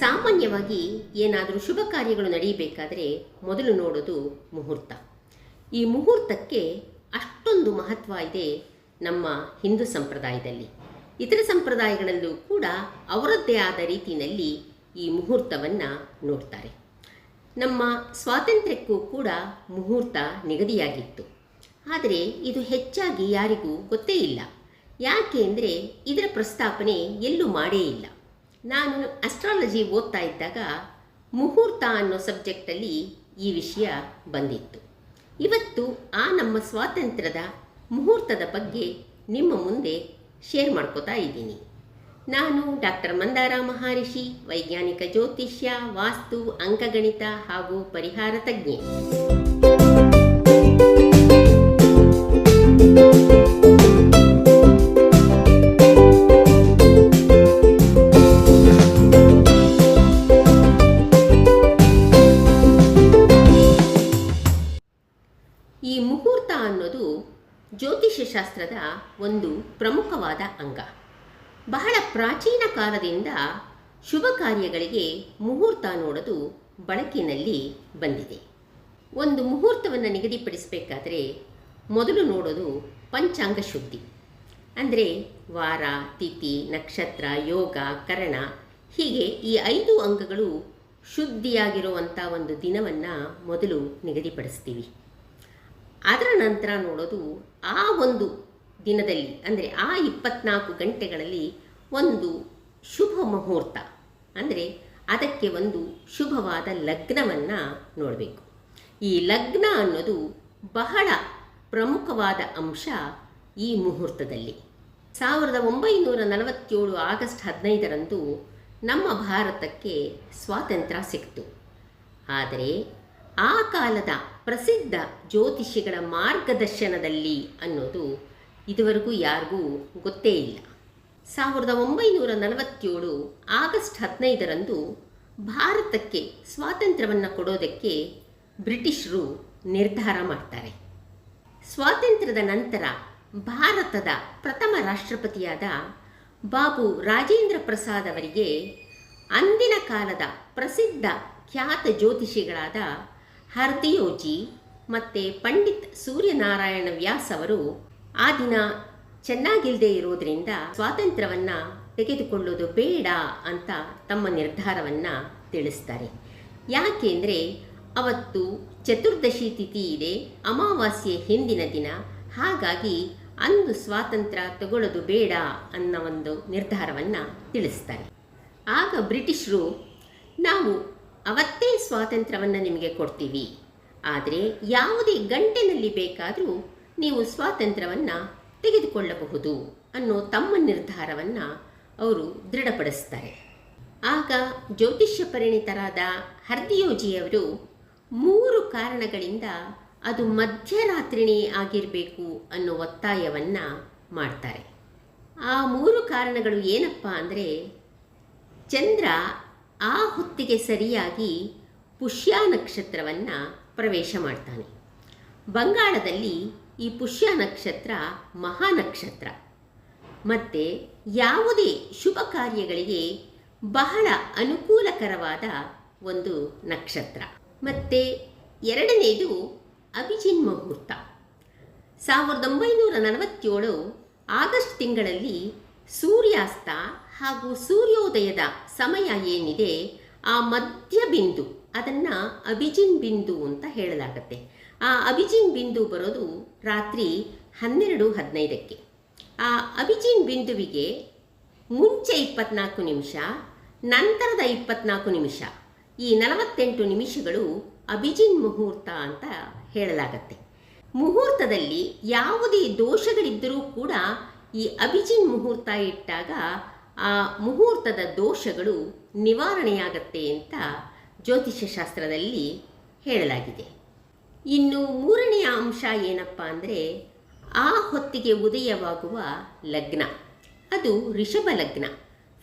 ಸಾಮಾನ್ಯವಾಗಿ ಏನಾದರೂ ಶುಭ ಕಾರ್ಯಗಳು ನಡೆಯಬೇಕಾದರೆ ಮೊದಲು ನೋಡೋದು ಮುಹೂರ್ತ. ಈ ಮುಹೂರ್ತಕ್ಕೆ ಅಷ್ಟೊಂದು ಮಹತ್ವ ಇದೆ ನಮ್ಮ ಹಿಂದೂ ಸಂಪ್ರದಾಯದಲ್ಲಿ. ಇತರ ಸಂಪ್ರದಾಯಗಳಲ್ಲೂ ಕೂಡ ಅವರದ್ದೇ ಆದ ರೀತಿಯಲ್ಲಿ ಈ ಮುಹೂರ್ತವನ್ನು ನೋಡ್ತಾರೆ. ನಮ್ಮ ಸ್ವಾತಂತ್ರ್ಯಕ್ಕೂ ಕೂಡ ಮುಹೂರ್ತ ನಿಗದಿಯಾಗಿತ್ತು. ಆದರೆ ಇದು ಹೆಚ್ಚಾಗಿ ಯಾರಿಗೂ ಗೊತ್ತೇ ಇಲ್ಲ. ಯಾಕೆ ಅಂದರೆ ಇದರ ಪ್ರಸ್ತಾಪನೆ ಎಲ್ಲೂ ಮಾಡೇ ಇಲ್ಲ. ನಾನು ಅಸ್ಟ್ರಾಲಜಿ ಓದ್ತಾ ಇದ್ದಾಗ ಮುಹೂರ್ತ ಅನ್ನೋ ಸಬ್ಜೆಕ್ಟಲ್ಲಿ ಈ ವಿಷಯ ಬಂದಿತ್ತು. ಇವತ್ತು ಆ ನಮ್ಮ ಸ್ವಾತಂತ್ರ್ಯದ ಮುಹೂರ್ತದ ಬಗ್ಗೆ ನಿಮ್ಮ ಮುಂದೆ ಶೇರ್ ಮಾಡ್ಕೋತಾ ಇದ್ದೀನಿ. ನಾನು ಡಾಕ್ಟರ್ ಮಂದಾರ ಮಹರ್ಷಿ, ವೈಜ್ಞಾನಿಕ ಜ್ಯೋತಿಷ್ಯ, ವಾಸ್ತು, ಅಂಕಗಣಿತ ಹಾಗೂ ಪರಿಹಾರ ತಜ್ಞೆ. ಅನ್ನೋದು ಜ್ಯೋತಿಷ್ಯ ಶಾಸ್ತ್ರದ ಒಂದು ಪ್ರಮುಖವಾದ ಅಂಗ. ಬಹಳ ಪ್ರಾಚೀನ ಕಾಲದಿಂದ ಶುಭ ಕಾರ್ಯಗಳಿಗೆ ಮುಹೂರ್ತ ನೋಡೋದು ಬಳಕಿನಲ್ಲಿ ಬಂದಿದೆ. ಒಂದು ಮುಹೂರ್ತವನ್ನು ನಿಗದಿಪಡಿಸಬೇಕಾದ್ರೆ ಮೊದಲು ನೋಡೋದು ಪಂಚಾಂಗ ಶುದ್ಧಿ. ಅಂದರೆ ವಾರ, ತಿಥಿ, ನಕ್ಷತ್ರ, ಯೋಗ, ಕರಣ ಹೀಗೆ ಈ ಐದು ಅಂಗಗಳು ಶುದ್ಧಿಯಾಗಿರುವಂಥ ಒಂದು ದಿನವನ್ನು ಮೊದಲು ನಿಗದಿಪಡಿಸ್ತೀವಿ. ಅದರ ನಂತರ ನೋಡೋದು ಆ ಒಂದು ದಿನದಲ್ಲಿ, ಅಂದರೆ ಆ ಇಪ್ಪತ್ನಾಲ್ಕು ಗಂಟೆಗಳಲ್ಲಿ ಒಂದು ಶುಭ ಮುಹೂರ್ತ. ಅಂದರೆ ಅದಕ್ಕೆ ಒಂದು ಶುಭವಾದ ಲಗ್ನವನ್ನು ನೋಡಬೇಕು. ಈ ಲಗ್ನ ಅನ್ನೋದು ಬಹಳ ಪ್ರಮುಖವಾದ ಅಂಶ ಈ ಮುಹೂರ್ತದಲ್ಲಿ. ಸಾವಿರದ ಒಂಬೈನೂರ ನಲವತ್ತೇಳು ಆಗಸ್ಟ್ ಹದಿನೈದರಂದು ನಮ್ಮ ಭಾರತಕ್ಕೆ ಸ್ವಾತಂತ್ರ್ಯ ಸಿಕ್ತು. ಆದರೆ ಆ ಕಾಲದ ಪ್ರಸಿದ್ಧ ಜ್ಯೋತಿಷಿಗಳ ಮಾರ್ಗದರ್ಶನದಲ್ಲಿ ಅನ್ನೋದು ಇದುವರೆಗೂ ಯಾರಿಗೂ ಗೊತ್ತೇ ಇಲ್ಲ. ಸಾವಿರದ ಒಂಬೈನೂರ ನಲವತ್ತೇಳು ಆಗಸ್ಟ್ ಹದಿನೈದರಂದು ಭಾರತಕ್ಕೆ ಸ್ವಾತಂತ್ರ್ಯವನ್ನು ಕೊಡೋದಕ್ಕೆ ಬ್ರಿಟಿಷರು ನಿರ್ಧಾರ ಮಾಡ್ತಾರೆ. ಸ್ವಾತಂತ್ರ್ಯದ ನಂತರ ಭಾರತದ ಪ್ರಥಮ ರಾಷ್ಟ್ರಪತಿಯಾದ ಬಾಬು ರಾಜೇಂದ್ರ ಪ್ರಸಾದ್ ಅವರಿಗೆ ಅಂದಿನ ಕಾಲದ ಪ್ರಸಿದ್ಧ ಖ್ಯಾತ ಜ್ಯೋತಿಷಿಗಳಾದ ಹರ್ದಿಯೋಜಿ ಮತ್ತು ಪಂಡಿತ್ ಸೂರ್ಯನಾರಾಯಣ ವ್ಯಾಸ್ ಅವರು ಆ ದಿನ ಚೆನ್ನಾಗಿಲ್ಲದೆ ಇರೋದ್ರಿಂದ ಸ್ವಾತಂತ್ರ್ಯವನ್ನು ತೆಗೆದುಕೊಳ್ಳೋದು ಬೇಡ ಅಂತ ತಮ್ಮ ನಿರ್ಧಾರವನ್ನು ತಿಳಿಸ್ತಾರೆ. ಯಾಕೆಂದರೆ ಅವತ್ತು ಚತುರ್ದಶಿ ತಿಥಿ ಇದೆ, ಅಮಾವಾಸ್ಯೆ ಹಿಂದಿನ ದಿನ. ಹಾಗಾಗಿ ಅಂದು ಸ್ವಾತಂತ್ರ್ಯ ತಗೊಳ್ಳೋದು ಬೇಡ ಅನ್ನೋ ಒಂದು ನಿರ್ಧಾರವನ್ನು ತಿಳಿಸ್ತಾರೆ. ಆಗ ಬ್ರಿಟಿಷರು, ನಾವು ಅವತ್ತೇ ಸ್ವಾತಂತ್ರ್ಯವನ್ನು ನಿಮಗೆ ಕೊಡ್ತೀವಿ. ಆದರೆ ಯಾವುದೇ ಗಂಟೆನಲ್ಲಿ ಬೇಕಾದರೂ ನೀವು ಸ್ವಾತಂತ್ರ್ಯವನ್ನು ತೆಗೆದುಕೊಳ್ಳಬಹುದು ಅನ್ನೋ ತಮ್ಮ ನಿರ್ಧಾರವನ್ನು ಅವರು ದೃಢಪಡಿಸ್ತಾರೆ. ಆಗ ಜ್ಯೋತಿಷ್ಯ ಪರಿಣಿತರಾದ ಹರ್ದಿಯೋಜಿಯವರು ಮೂರು ಕಾರಣಗಳಿಂದ ಅದು ಮಧ್ಯರಾತ್ರಿನೇ ಆಗಿರಬೇಕು ಅನ್ನೋ ಒತ್ತಾಯವನ್ನು ಮಾಡ್ತಾರೆ. ಆ ಮೂರು ಕಾರಣಗಳು ಏನಪ್ಪ ಅಂದರೆ, ಚಂದ್ರ ಆ ಹೊತ್ತಿಗೆ ಸರಿಯಾಗಿ ಪುಷ್ಯ ನಕ್ಷತ್ರವನ್ನು ಪ್ರವೇಶ ಮಾಡ್ತಾನೆ. ಬಂಗಾಳದಲ್ಲಿ ಈ ಪುಷ್ಯ ನಕ್ಷತ್ರ ಮಹಾನಕ್ಷತ್ರ ಮತ್ತು ಯಾವುದೇ ಶುಭ ಕಾರ್ಯಗಳಿಗೆ ಬಹಳ ಅನುಕೂಲಕರವಾದ ಒಂದು ನಕ್ಷತ್ರ. ಮತ್ತು ಎರಡನೇದು ಅಭಿಜಿನ್ ಮುಹೂರ್ತ. ಸಾವಿರದ ಒಂಬೈನೂರ ನಲವತ್ತೇಳು ಆಗಸ್ಟ್ ತಿಂಗಳಲ್ಲಿ ಸೂರ್ಯಾಸ್ತ ಹಾಗೂ ಸೂರ್ಯೋದಯದ ಸಮಯ ಏನಿದೆ, ಆ ಮಧ್ಯ ಬಿಂದು, ಅದನ್ನು ಅಭಿಜಿನ್ ಬಿಂದು ಅಂತ ಹೇಳಲಾಗತ್ತೆ. ಆ ಅಭಿಜಿನ್ ಬಿಂದು ಬರೋದು ರಾತ್ರಿ ಹನ್ನೆರಡು ಹದಿನೈದಕ್ಕೆ. ಆ ಅಭಿಜಿನ್ ಬಿಂದುವಿಗೆ ಮುಂಚೆ ಇಪ್ಪತ್ನಾಲ್ಕು ನಿಮಿಷ, ನಂತರದ ಇಪ್ಪತ್ನಾಲ್ಕು ನಿಮಿಷ, ಈ ನಲವತ್ತೆಂಟು ನಿಮಿಷಗಳು ಅಭಿಜಿನ್ ಮುಹೂರ್ತ ಅಂತ ಹೇಳಲಾಗತ್ತೆ. ಮುಹೂರ್ತದಲ್ಲಿ ಯಾವುದೇ ದೋಷಗಳಿದ್ದರೂ ಕೂಡ ಈ ಅಭಿಜಿನ್ ಮುಹೂರ್ತ ಇಟ್ಟಾಗ ಆ ಮುಹೂರ್ತದ ದೋಷಗಳು ನಿವಾರಣೆಯಾಗತ್ತೆ ಅಂತ ಜ್ಯೋತಿಷ್ಯಶಾಸ್ತ್ರದಲ್ಲಿ ಹೇಳಲಾಗಿದೆ. ಇನ್ನು ಮೂರನೆಯ ಅಂಶ ಏನಪ್ಪ ಅಂದರೆ ಆ ಹೊತ್ತಿಗೆ ಉದಯವಾಗುವ ಲಗ್ನ. ಅದು ರಿಷಭ ಲಗ್ನ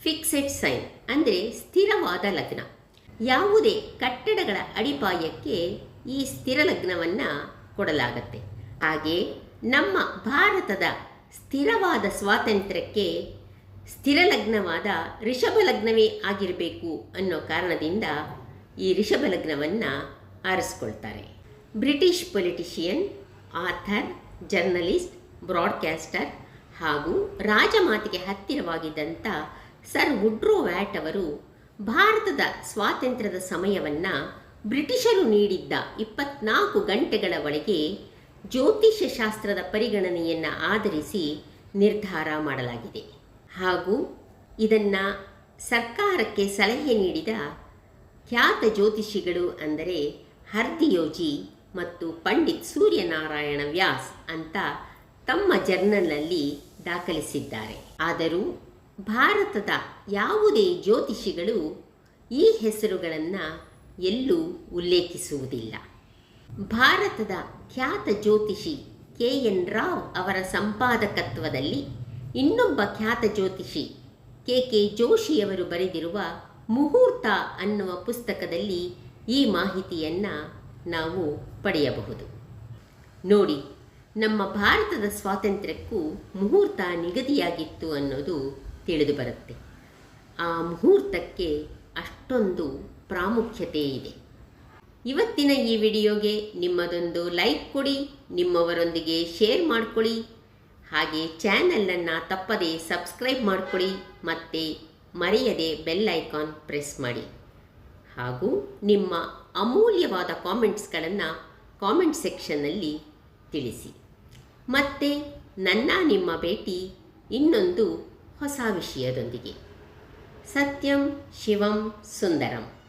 ಫಿಕ್ಸೆಡ್ ಸೈನ್ ಅಂದರೆ ಸ್ಥಿರವಾದ ಲಗ್ನ. ಯಾವುದೇ ಕಟ್ಟಡಗಳ ಅಡಿಪಾಯಕ್ಕೆ ಈ ಸ್ಥಿರ ಲಗ್ನವನ್ನು ಕೊಡಲಾಗತ್ತೆ. ಹಾಗೆ ನಮ್ಮ ಭಾರತದ ಸ್ಥಿರವಾದ ಸ್ವಾತಂತ್ರ್ಯಕ್ಕೆ ಸ್ಥಿರ ಲಗ್ನವಾದ ಋಷಭ ಲಗ್ನವೇ ಆಗಿರಬೇಕು ಅನ್ನೋ ಕಾರಣದಿಂದ ಈ ಋಷಭ ಲಗ್ನವನ್ನು ಆರಿಸ್ಕೊಳ್ತಾರೆ. British politician, author, journalist, broadcaster ಹಾಗೂ ರಾಜಮಾತಿಗೆ ಹತ್ತಿರವಾಗಿದ್ದಂಥ ಸರ್ ವುಡ್ರೋ ವ್ಯಾಟ್ ಅವರು ಭಾರತದ ಸ್ವಾತಂತ್ರ್ಯದ ಸಮಯವನ್ನು ಬ್ರಿಟಿಷರು ನೀಡಿದ್ದ ಇಪ್ಪತ್ನಾಲ್ಕು ಗಂಟೆಗಳ ಒಳಗೆ ಜ್ಯೋತಿಷ್ಯ ಶಾಸ್ತ್ರದ ಪರಿಗಣನೆಯನ್ನು ಆಧರಿಸಿ ನಿರ್ಧಾರ ಮಾಡಲಾಗಿದೆ. ಹಾಗೂ ಇದನ್ನು ಸರ್ಕಾರಕ್ಕೆ ಸಲಹೆ ನೀಡಿದ ಖ್ಯಾತ ಜ್ಯೋತಿಷಿಗಳು ಅಂದರೆ ಹರ್ದಿಯೋಜಿ ಮತ್ತು ಪಂಡಿತ್ ಸೂರ್ಯನಾರಾಯಣ ವ್ಯಾಸ್ ಅಂತ ತಮ್ಮ ಜರ್ನಲ್ನಲ್ಲಿ ದಾಖಲಿಸಿದ್ದಾರೆ. ಆದರೂ ಭಾರತದ ಯಾವುದೇ ಜ್ಯೋತಿಷಿಗಳು ಈ ಹೆಸರುಗಳನ್ನು ಎಲ್ಲೂ ಉಲ್ಲೇಖಿಸುವುದಿಲ್ಲ. ಭಾರತದ ಖ್ಯಾತ ಜ್ಯೋತಿಷಿ ಕೆ ಎನ್ ರಾವ್ ಅವರ ಸಂಪಾದಕತ್ವದಲ್ಲಿ ಇನ್ನೊಬ್ಬ ಖ್ಯಾತ ಜ್ಯೋತಿಷಿ ಕೆ ಕೆ ಜೋಶಿಯವರು ಬರೆದಿರುವ ಮುಹೂರ್ತ ಅನ್ನುವ ಪುಸ್ತಕದಲ್ಲಿ ಈ ಮಾಹಿತಿಯನ್ನು ನಾವು ಪಡೆಯಬಹುದು. ನೋಡಿ, ನಮ್ಮ ಭಾರತದ ಸ್ವಾತಂತ್ರ್ಯಕ್ಕೂ ಮುಹೂರ್ತ ನಿಗದಿಯಾಗಿತ್ತು ಅನ್ನೋದು ತಿಳಿದು ಬರುತ್ತೆ. ಆ ಮುಹೂರ್ತಕ್ಕೆ ಅಷ್ಟೊಂದು ಪ್ರಾಮುಖ್ಯತೆ ಇದೆ. ಇವತ್ತಿನ ಈ ವಿಡಿಯೋಗೆ ನಿಮ್ಮದೊಂದು ಲೈಕ್ ಕೊಡಿ, ನಿಮ್ಮವರೊಂದಿಗೆ ಶೇರ್ ಮಾಡಿಕೊಳ್ಳಿ. ಹಾಗೆ ಚಾನಲನ್ನು ತಪ್ಪದೇ ಸಬ್ಸ್ಕ್ರೈಬ್ ಮಾಡಿಕೊಳ್ಳಿ ಮತ್ತು ಮರೆಯದೆ ಬೆಲ್ ಐಕಾನ್ ಪ್ರೆಸ್ ಮಾಡಿ. ಹಾಗೂ ನಿಮ್ಮ ಅಮೂಲ್ಯವಾದ ಕಾಮೆಂಟ್ಸ್ಗಳನ್ನು ಕಾಮೆಂಟ್ ಸೆಕ್ಷನ್ನಲ್ಲಿ ತಿಳಿಸಿ. ಮತ್ತೆ ನನ್ನ ನಿಮ್ಮ ಭೇಟಿ ಇನ್ನೊಂದು ಹೊಸ ವಿಷಯದೊಂದಿಗೆ. ಸತ್ಯಂ ಶಿವಂ ಸುಂದರಂ.